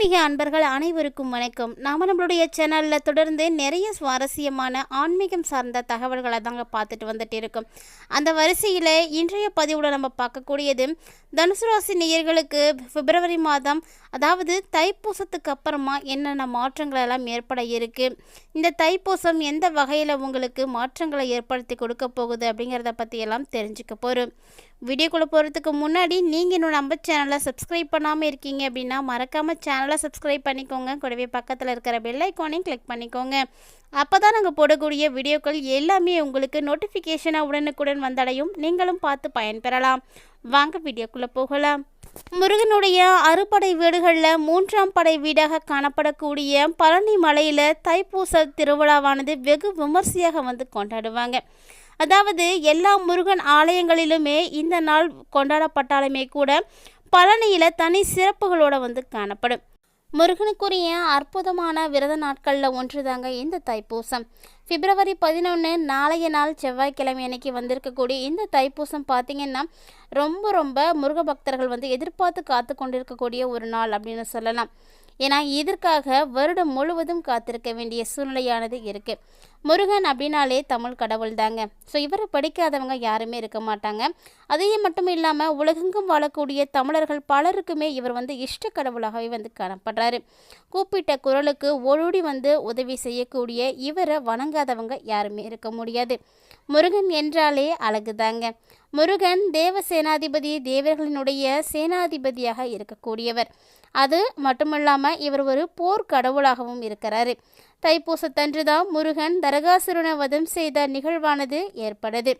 ஆன்மீக அன்பர்கள் அனைவருக்கும் வணக்கம். நாம் நம்மளுடைய சேனலில் தொடர்ந்து நிறைய சுவாரஸ்யமான ஆன்மீகம் சார்ந்த தகவல்களை தாங்க பார்த்துட்டு வந்துட்டு இருக்கோம். அந்த வரிசையில் இன்றைய பதிவில் நம்ம பார்க்கக்கூடியது தனுசு ராசி நேயர்களுக்கு பிப்ரவரி மாதம் அதாவது தைப்பூசத்துக்கு அப்புறமா என்னென்ன மாற்றங்கள் எல்லாம் ஏற்பட இருக்குது இந்த தைப்பூசம் எந்த வகையில் உங்களுக்கு மாற்றங்களை ஏற்படுத்தி கொடுக்க போகுது அப்படிங்கிறத பற்றியெல்லாம் தெரிஞ்சுக்க போகிறோம் வீடியோக்குள்ளே போகிறதுக்கு முன்னாடி நீங்கள் இன்னும் நம்ம சேனலை சப்ஸ்கிரைப் பண்ணாமல் இருக்கீங்க அப்படின்னா மறக்காமல் சேனலை சப்ஸ்கிரைப் பண்ணிக்கோங்க. கூடவே பக்கத்தில் இருக்கிற பெல் ஐக்கானையும் கிளிக் பண்ணிக்கோங்க. அப்போ தான் நாங்கள் போடக்கூடிய வீடியோக்கள் எல்லாமே உங்களுக்கு நோட்டிஃபிகேஷனாக உடனுக்குடன் வந்தடையும். நீங்களும் பார்த்து பயன்பெறலாம். வாங்க வீடியோக்குள்ளே போகலாம். முருகனுடைய அறுபடை வீடுகளில் மூன்றாம் படை வீடாக காணப்படக்கூடிய பழனி மலையில் தைப்பூச திருவிழாவானது வெகு விமர்சையாக வந்து கொண்டாடுவாங்க. அதாவது எல்லா முருகன் ஆலயங்களிலுமே இந்த நாள் கொண்டாடப்பட்டாலுமே கூட பழனியில் தனி சிறப்புகளோடு வந்து காணப்படும். முருகனுக்குரிய அற்புதமான விரத நாட்களில் ஒன்று தாங்க இந்த தைப்பூசம். பிப்ரவரி பதினொன்று நாளைய நாள் செவ்வாய்க்கிழமை அன்னைக்கு வந்திருக்கக்கூடிய இந்த தைப்பூசம் பார்த்திங்கன்னா ரொம்ப ரொம்ப முருக பக்தர்கள் வந்து எதிர்பார்த்து காத்து கொண்டிருக்கக்கூடிய ஒரு நாள் அப்படின்னு சொல்லலாம். ஏன்னா இதற்காக வருடம் முழுவதும் காத்திருக்க வேண்டிய சூழ்நிலையானது இருக்குது முருகன் அப்படின்னாலே தமிழ் கடவுள் தாங்க. ஸோ இவரை படிக்காதவங்க யாருமே இருக்க மாட்டாங்க. அதையே மட்டும் இல்லாமல் உலகெங்கும் வாழக்கூடிய தமிழர்கள் பலருக்குமே இவர் வந்து இஷ்ட கடவுளாகவே வந்து காணப்படுறாரு. கூப்பிட்ட குரலுக்கு ஓடோடி வந்து உதவி செய்யக்கூடிய இவரை வணங்காதவங்க யாருமே இருக்க முடியாது. முருகன் என்றாலே அழகு தாங்க. முருகன் தேவ சேனாதிபதி தேவர்களினுடைய சேனாதிபதியாக இருக்கக்கூடியவர். அது மட்டுமில்லாமல் இவர் ஒரு போர் கடவுளாகவும் இருக்கிறாரு. தைப்பூசத்தன்றுதான் முருகன் தரகாசுரனை வதம் செய்த நிகழ்வானது ஏற்படுது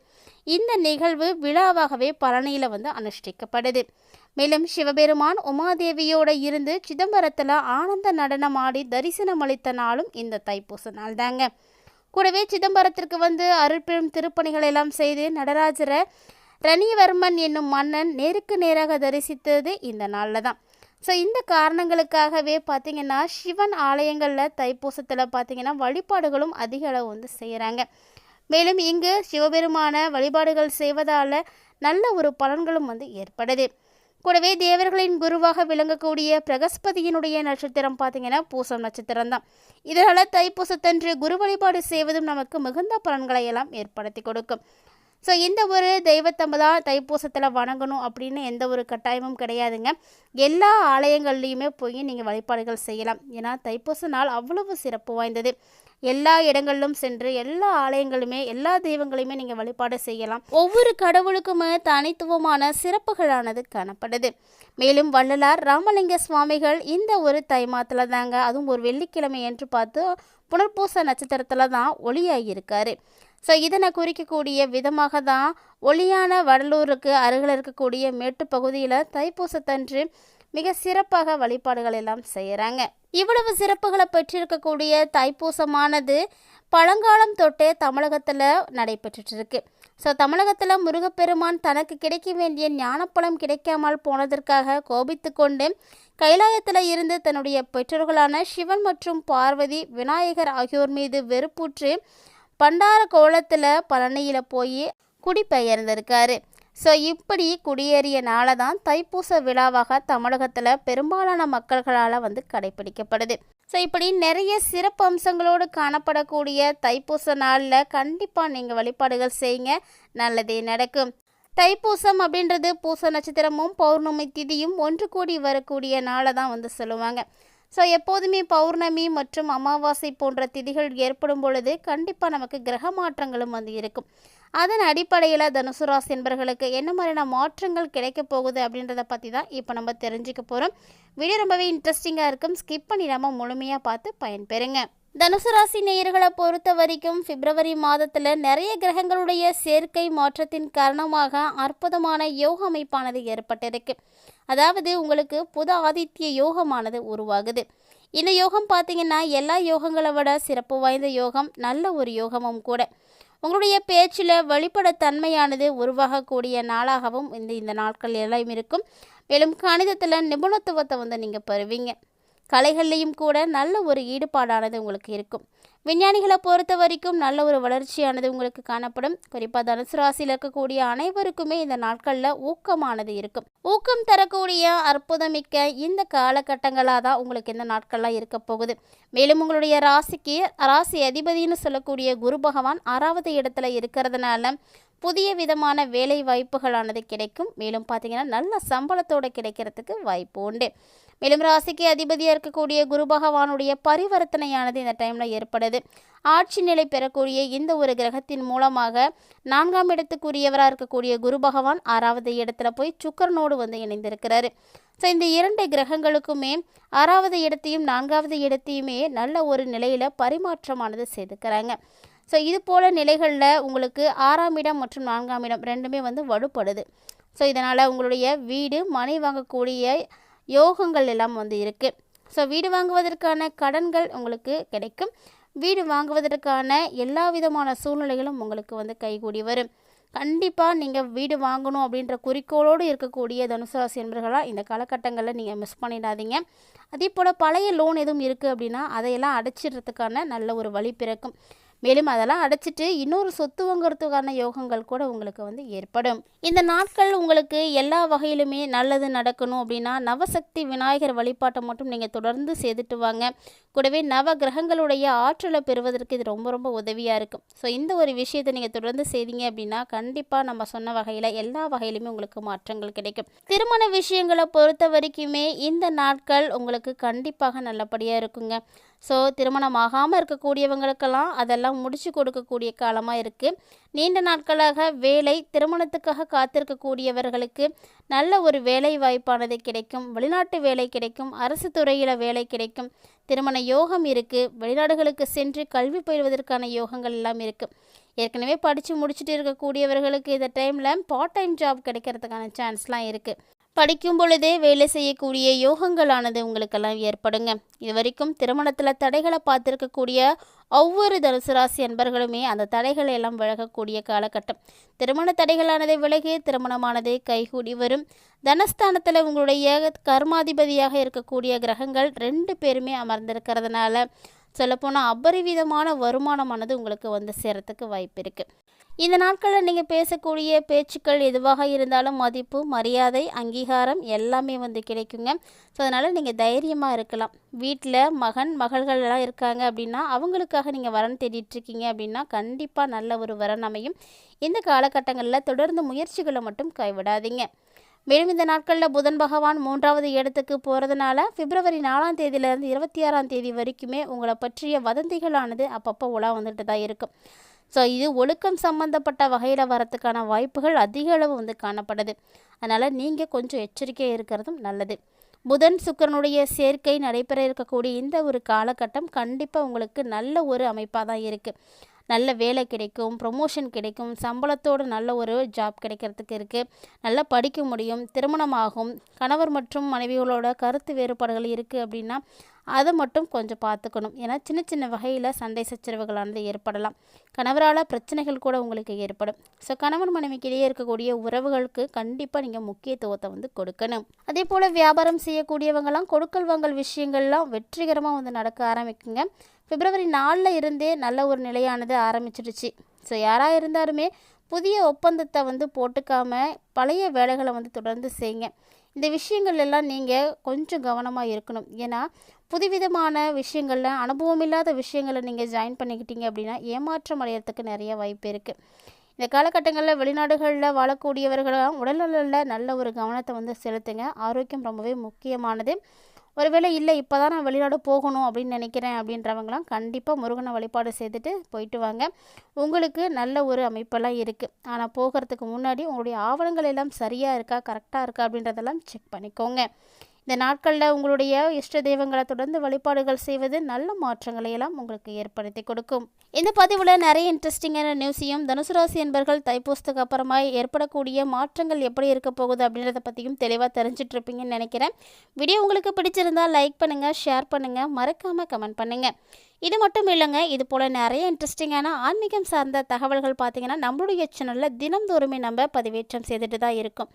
இந்த நிகழ்வு விழாவாகவே பழனியில் வந்து அனுஷ்டிக்கப்படுது மேலும் சிவபெருமான் உமாதேவியோட இருந்து சிதம்பரத்தில் ஆனந்த நடனம் ஆடி தரிசனம் அளித்த நாளும் இந்த தைப்பூச நாள் தாங்க கூடவே சிதம்பரத்திற்கு வந்து அருட்பெரும் திருப்பணிகள் எல்லாம் செய்து நடராஜரை ரணிவர்மன் என்னும் மன்னன் நேருக்கு நேராக தரிசித்தது இந்த நாளில் தான் ஸோ இந்த காரணங்களுக்காகவே பார்த்திங்கன்னா சிவன் ஆலயங்களில் தைப்பூசத்தில் பார்த்திங்கன்னா வழிபாடுகளும் அதிக அளவு வந்து செய்கிறாங்க மேலும் இங்கு சிவபெருமான வழிபாடுகள் செய்வதால் நல்ல ஒரு பலன்களும் வந்து ஏற்படுது. கூடவே தேவர்களின் குருவாக விளங்கக்கூடிய பிரகஸ்பதியினுடைய நட்சத்திரம் பார்த்திங்கன்னா பூசம் நட்சத்திரம் தான் இதனால் தைப்பூசத்தன்று குரு வழிபாடு செய்வதும் நமக்கு மிகுந்த பலன்களை எல்லாம் ஏற்படுத்தி கொடுக்கும். ஸோ இந்த ஒரு தெய்வத்தை தான் தைப்பூசத்தில் வணங்கணும் அப்படின்னு எந்த ஒரு கட்டாயமும் கிடையாதுங்க. எல்லா ஆலயங்கள்லேயுமே போய் நீங்கள் வழிபாடுகள் செய்யலாம். ஏன்னா தைப்பூச நாள் அவ்வளவு சிறப்பு வாய்ந்தது. எல்லா இடங்களிலும் சென்று எல்லா ஆலயங்களுமே எல்லா தெய்வங்களையுமே நீங்கள் வழிபாடு செய்யலாம். ஒவ்வொரு கடவுளுக்குமே தனித்துவமான சிறப்புகளானது காணப்படுது. மேலும் வள்ளலார் ராமலிங்க சுவாமிகள் இந்த ஒரு தை மாதத்தில் தாங்க அதுவும் ஒரு வெள்ளிக்கிழமை என்று பார்த்து புனர்பூச நட்சத்திரத்தில் தான் ஒளியாகியிருக்காரு ஸோ இதனை குறிக்கக்கூடிய விதமாக தான் ஒளியான வடலூருக்கு அருகில் இருக்கக்கூடிய மேட்டு பகுதியில் தைப்பூசத்தன்று மிக சிறப்பாக வழிபாடுகள் எல்லாம் செய்கிறாங்க இவ்வளவு சிறப்புகளை பெற்றிருக்கக்கூடிய தைப்பூசமானது பழங்காலம் தொட்டே தமிழகத்தில் நடைபெற்றுட்டு இருக்கு ஸோ தமிழகத்தில் முருகப்பெருமான் தனக்கு கிடைக்க வேண்டிய ஞானப்பழம் கிடைக்காமல் போனதற்காக கோபித்து கொண்டு கைலாயத்தில் இருந்து தன்னுடைய பெற்றோர்களான சிவன் மற்றும் பார்வதி விநாயகர் ஆகியோர் மீது வெறுப்புற்று பண்டார கோலத்தில் பழனியில் போய் குடிபெயர்ந்திருக்காரு ஸோ இப்படி குடியேறிய தான் தைப்பூச விழாவாக தமிழகத்தில் பெரும்பாலான மக்கள்களால் வந்து கடைபிடிக்கப்படுது. ஸோ இப்படி நிறைய சிறப்பு அம்சங்களோடு காணப்படக்கூடிய தைப்பூச நாளில் கண்டிப்பாக நீங்கள் வழிபாடுகள் செய்யுங்க. நல்லதே நடக்கும். தைப்பூசம் அப்படின்றது பூச நட்சத்திரமும் பௌர்ணமி திதியும் ஒன்று கூடி வரக்கூடிய நாளை தான் வந்து சொல்லுவாங்க. ஸோ எப்போதுமே பௌர்ணமி மற்றும் அமாவாசை போன்ற திதிகள் ஏற்படும் பொழுது கண்டிப்பாக நமக்கு கிரக மாற்றங்களும் வந்து இருக்கும். அதன் அடிப்படையில் தனுசு ராசி என்பர்களுக்கு என்ன மாதிரியான மாற்றங்கள் கிடைக்க போகுது அப்படின்றத பற்றி தான் இப்போ நம்ம தெரிஞ்சுக்க போகிறோம் வீடியோ ரொம்பவே இன்ட்ரெஸ்டிங்காக இருக்கும். ஸ்கிப் பண்ணிடாமல் முழுமையாக பார்த்து பயன்பெறுங்க. தனுசு ராசி நேயர்களை பொறுத்த வரைக்கும் பிப்ரவரி மாதத்தில் நிறைய கிரகங்களுடைய சேர்க்கை மாற்றத்தின் காரணமாக அற்புதமான யோக அமைப்பானது ஏற்பட்டிருக்கு. அதாவது உங்களுக்கு புது ஆதித்ய யோகமானது உருவாகுது. இந்த யோகம் பார்த்தீங்கன்னா எல்லா யோகங்களை விட சிறப்பு வாய்ந்த யோகம் நல்ல ஒரு யோகமும் கூட. உங்களுடைய பேச்சில் வெளிப்படத்தன்மையானது உருவாகக்கூடிய நாளாகவும் இந்த இந்த நாட்கள் எல்லாம் இருக்கும். மேலும் கணிதத்தில் நிபுணத்துவத்தை வந்து நீங்கள் பெறுவீங்க. கலைகள்லேயும் கூட நல்ல ஒரு ஈடுபாடானது உங்களுக்கு இருக்கும். விஞ்ஞானிகளை பொறுத்த வரைக்கும் நல்ல ஒரு வளர்ச்சியானது உங்களுக்கு காணப்படும். குறிப்பாக தனுசு ராசியில் இருக்கக்கூடிய அனைவருக்குமே இந்த நாட்களில் ஊக்கமானது இருக்கும். ஊக்கம் தரக்கூடிய அற்புதமிக்க இந்த காலகட்டங்களாக தான் உங்களுக்கு இந்த நாட்கள்லாம் இருக்க போகுது. மேலும் உங்களுடைய ராசிக்கு ராசி அதிபதினு சொல்லக்கூடிய குரு பகவான் ஆறாவது இடத்துல இருக்கிறதுனால புதிய விதமான வேலை வாய்ப்புகளானது கிடைக்கும். மேலும் பார்த்தீங்கன்னா நல்ல சம்பளத்தோடு கிடைக்கிறதுக்கு வாய்ப்பு உண்டு. மேலும் ராசிக்கு அதிபதியாக இருக்கக்கூடிய குரு பகவானுடைய பரிவர்த்தனையானது இந்த டைமில் ஏற்படுது. ஆட்சி நிலை பெறக்கூடிய இந்த ஒரு கிரகத்தின் மூலமாக நான்காம் இடத்துக்குரியவராக இருக்கக்கூடிய குரு பகவான் ஆறாவது இடத்துல போய் சுக்கரனோடு வந்து இணைந்திருக்கிறார். ஸோ இந்த இரண்டு கிரகங்களுக்குமே ஆறாவது இடத்தையும் நான்காவது இடத்தையுமே நல்ல ஒரு நிலையில் பரிமாற்றமானது செய்துக்கிறாங்க. ஸோ இது போல் நிலைகளில் உங்களுக்கு ஆறாம் இடம் மற்றும் நான்காம் இடம் ரெண்டுமே வந்து வலுப்படுது. ஸோ இதனால் உங்களுடைய வீடு மனை வாங்கக்கூடிய யோகங்கள் எல்லாம் வந்து இருக்குது ஸோ வீடு வாங்குவதற்கான கடன்கள் உங்களுக்கு கிடைக்கும். வீடு வாங்குவதற்கான எல்லா விதமான சூழ்நிலைகளும் உங்களுக்கு வந்து கைகூடி வரும். கண்டிப்பாக நீங்கள் வீடு வாங்கணும் அப்படின்ற குறிக்கோளோடு இருக்கக்கூடிய தனுசு ராசி என்பர்களாக இந்த காலகட்டங்களில் நீங்கள் மிஸ் பண்ணிடாதீங்க. அதே போல் பழைய லோன் எதுவும் இருக்குது அப்படின்னா அதையெல்லாம் அடைச்சிடுறதுக்கான நல்ல ஒரு வழி பிறக்கும். மேலும் அதெல்லாம் அடைச்சிட்டு இன்னொரு சொத்து வாங்குறதுக்கான யோகங்கள் கூட உங்களுக்கு வந்து ஏற்படும். இந்த நாட்கள் உங்களுக்கு எல்லா வகையிலுமே நல்லது நடக்கணும் அப்படின்னா நவசக்தி விநாயகர் வழிபாட்டை மட்டும் நீங்கள் தொடர்ந்து செய்துட்டு வாங்க. கூடவே நவ கிரகங்களுடைய ஆற்றலை பெறுவதற்கு இது ரொம்ப ரொம்ப உதவியாக இருக்கும். ஸோ இந்த ஒரு விஷயத்தை நீங்கள் தொடர்ந்து செய்தீங்க அப்படின்னா கண்டிப்பாக நம்ம சொன்ன வகையில் எல்லா வகையிலுமே உங்களுக்கு மாற்றங்கள் கிடைக்கும். திருமண விஷயங்களை பொறுத்த வரைக்குமே இந்த நாட்கள் உங்களுக்கு கண்டிப்பாக நல்லபடியாக இருக்குங்க. ஸோ திருமணம் ஆகாமல் இருக்கக்கூடியவங்களுக்கெல்லாம் அதெல்லாம் முடிச்சு கொடுக்கக்கூடிய காலமாக இருக்குது நீண்ட நாட்களாக வேலை திருமணத்துக்காக காத்திருக்கக்கூடியவர்களுக்கு நல்ல ஒரு வேலை வாய்ப்பானது கிடைக்கும். வெளிநாட்டு வேலை கிடைக்கும். அரசு துறையில் வேலை கிடைக்கும். திருமண யோகம் இருக்குது வெளிநாடுகளுக்கு சென்று கல்வி பயில்வதற்கான யோகங்கள் எல்லாம் இருக்குது ஏற்கனவே படித்து முடிச்சுட்டு இருக்கக்கூடியவர்களுக்கு இந்த டைமில் பார்ட் டைம் ஜாப் கிடைக்கிறதுக்கான சான்ஸ்லாம் இருக்குது படிக்கும் பொழுதே வேலை செய்யக்கூடிய யோகங்களானது உங்களுக்கெல்லாம் ஏற்படுங்க. இது வரைக்கும் திருமணத்தில் தடைகளை பார்த்துருக்கக்கூடிய ஒவ்வொரு தனுசு ராசி அன்பர்களுமே அந்த தடைகளை எல்லாம் விலகக்கூடிய காலகட்டம். திருமண தடைகளானதை விலகி திருமணமானது கைகூடி வரும். தனஸ்தானத்தில் உங்களுடைய கர்மாதிபதியாக இருக்கக்கூடிய கிரகங்கள் ரெண்டு பேருமே அமர்ந்திருக்கிறதுனால சொல்லப்போனால் அபரிவிதமான வருமானமானது உங்களுக்கு வந்து சேரத்துக்கு வாய்ப்பு இருக்குது இந்த நாட்களில் நீங்கள் பேசக்கூடிய பேச்சுக்கள் எதுவாக இருந்தாலும் மதிப்பு மரியாதை அங்கீகாரம் எல்லாமே வந்து கிடைக்குங்க. ஸோ அதனால் நீங்கள் தைரியமாக இருக்கலாம். வீட்டில் மகன் மகள்கள் எல்லாம் இருக்காங்க அப்படின்னா அவங்களுக்காக நீங்கள் வரன் தேடிட்டுருக்கீங்க அப்படின்னா கண்டிப்பாக நல்ல ஒரு வரன் அமையும். இந்த காலகட்டங்களில் தொடர்ந்து முயற்சிகளை மட்டும் கைவிடாதீங்க. மேலும் இந்த நாட்களில் புதன் பகவான் மூன்றாவது இடத்துக்கு போகிறதுனால பிப்ரவரி நாலாம் தேதியிலேருந்து இருபத்தி ஆறாம் தேதி வரைக்குமே உங்களை பற்றிய வதந்திகளானது அப்பப்போ உலா வந்துட்டு தான் இருக்கும். ஸோ இது ஒழுக்கம் சம்மந்தப்பட்ட வகையில் வரத்துக்கான வாய்ப்புகள் அதிக அளவு வந்து காணப்படுது. அதனால் நீங்கள் கொஞ்சம் எச்சரிக்கையாக இருக்கிறதும் நல்லது. புதன் சுக்கரனுடைய சேர்க்கை நடைபெற இருக்கக்கூடிய இந்த ஒரு காலகட்டம் கண்டிப்பாக உங்களுக்கு நல்ல ஒரு அமைப்பாக தான் இருக்குது நல்ல வேலை கிடைக்கும் ப்ரொமோஷன் கிடைக்கும் சம்பளத்தோடு நல்ல ஒரு ஜாப் கிடைக்கிறதுக்கு இருக்குது நல்லா படிக்க முடியும் திருமணமாகும் கணவர் மற்றும் மனைவிகளோட கருத்து வேறுபாடுகள் இருக்குது அப்படின்னா அதை மட்டும் கொஞ்சம் பார்த்துக்கணும். ஏன்னா சின்ன சின்ன வகையில் சண்டை சச்சரவுகளானது ஏற்படலாம். கணவரால் பிரச்சனைகள் கூட உங்களுக்கு ஏற்படும். ஸோ கணவன் மனைவிக்கு இடையே இருக்கக்கூடிய உறவுகளுக்கு கண்டிப்பாக நீங்கள் முக்கியத்துவத்தை வந்து கொடுக்கணும். அதே போல் வியாபாரம் செய்யக்கூடியவங்களாம் கொடுக்கல் வாங்கல் விஷயங்கள்லாம் வெற்றிகரமாக வந்து நடக்க ஆரம்பிக்குங்க. பிப்ரவரி நாலில் இருந்தே நல்ல ஒரு நிலையானது ஆரம்பிச்சிடுச்சு. ஸோ யாராக இருந்தாலுமே புதிய ஒப்பந்தத்தை வந்து போட்டுக்காமல் பழைய வேலைகளை வந்து தொடர்ந்து செய்யுங்க. இந்த விஷயங்கள் எல்லாம் நீங்கள் கொஞ்சம் கவனமாக இருக்கணும். ஏன்னா புதுவிதமான விஷயங்களில் அனுபவம் இல்லாத விஷயங்களை நீங்கள் ஜாயின் பண்ணிக்கிட்டீங்க அப்படின்னா ஏமாற்றம் அடையிறதுக்கு நிறைய வாய்ப்பு இருக்குது இந்த காலகட்டங்களில் வெளிநாடுகளில் வாழக்கூடியவர்களும் உடல்நலில் நல்ல ஒரு கவனத்தை வந்து செலுத்துங்க. ஆரோக்கியம் ரொம்பவே முக்கியமானது. ஒருவேளை இல்லை இப்போ தான் நான் வெளிநாடு போகணும் அப்படின்னு நினைக்கிறேன் அப்படின்றவங்களாம் கண்டிப்பாக முருகனை வழிபாடு செய்துட்டு போயிட்டு வாங்க. உங்களுக்கு நல்ல ஒரு அமைப்பெல்லாம் இருக்குது ஆனால் போகிறதுக்கு முன்னாடி உங்களுடைய ஆவணங்கள் எல்லாம் சரியாக இருக்கா கரெக்டாக இருக்கா அப்படின்றதெல்லாம் செக் பண்ணிக்கோங்க. இந்த நாட்களில் உங்களுடைய இஷ்ட தெய்வங்களை தொடர்ந்து வழிபாடுகள் செய்வது நல்ல மாற்றங்களை எல்லாம் உங்களுக்கு ஏற்படுத்தி கொடுக்கும். இந்த பதிவில் நிறைய இன்ட்ரெஸ்டிங்கான நியூஸையும் தனுசு ராசி என்பர்கள் தைப்பூசத்துக்கு அப்புறமா ஏற்படக்கூடிய மாற்றங்கள் எப்படி இருக்க போகுது அப்படின்றத பற்றியும் தெளிவாக தெரிஞ்சிட்டு இருப்பீங்கன்னு நினைக்கிறேன். வீடியோ உங்களுக்கு பிடிச்சிருந்தால் லைக் பண்ணுங்கள் ஷேர் பண்ணுங்கள் மறக்காமல் கமெண்ட் பண்ணுங்கள் இது மட்டும் இல்லைங்க இது போல் நிறைய இன்ட்ரெஸ்டிங்கான ஆன்மீகம் சார்ந்த தகவல்கள் பார்த்தீங்கன்னா நம்மளுடைய சேனலில் தினம்தோறுமே நம்ம பதிவேற்றம் செய்துட்டு தான் இருக்கும்.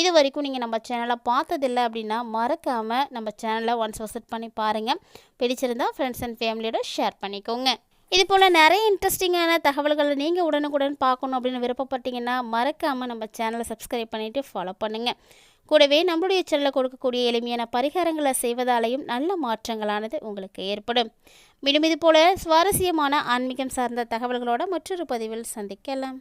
இது வரைக்கும் நீங்கள் நம்ம சேனலை பார்த்ததில்லை அப்படின்னா மறக்காமல் நம்ம சேனலை ஒன்ஸ் விசிட் பண்ணி பாருங்கள் பிடிச்சிருந்தா ஃப்ரெண்ட்ஸ் அண்ட் ஃபேமிலியோட ஷேர் பண்ணிக்கோங்க. இது போல் நிறைய இன்ட்ரெஸ்டிங்கான தகவல்களை நீங்கள் உடனுக்குடன் பார்க்கணும் அப்படின்னு விருப்பப்பட்டீங்கன்னா மறக்காமல் நம்ம சேனலை சப்ஸ்கிரைப் பண்ணிவிட்டு ஃபாலோ பண்ணுங்கள் கூடவே நம்மளுடைய சேனலில் கொடுக்கக்கூடிய எளிமையான பரிகாரங்களை செய்வதாலேயும் நல்ல மாற்றங்களானது உங்களுக்கு ஏற்படும். மேலும் இது போல சுவாரஸ்யமான ஆன்மீகம் சார்ந்த தகவல்களோட மற்றொரு பதிவில் சந்திக்கலாம்.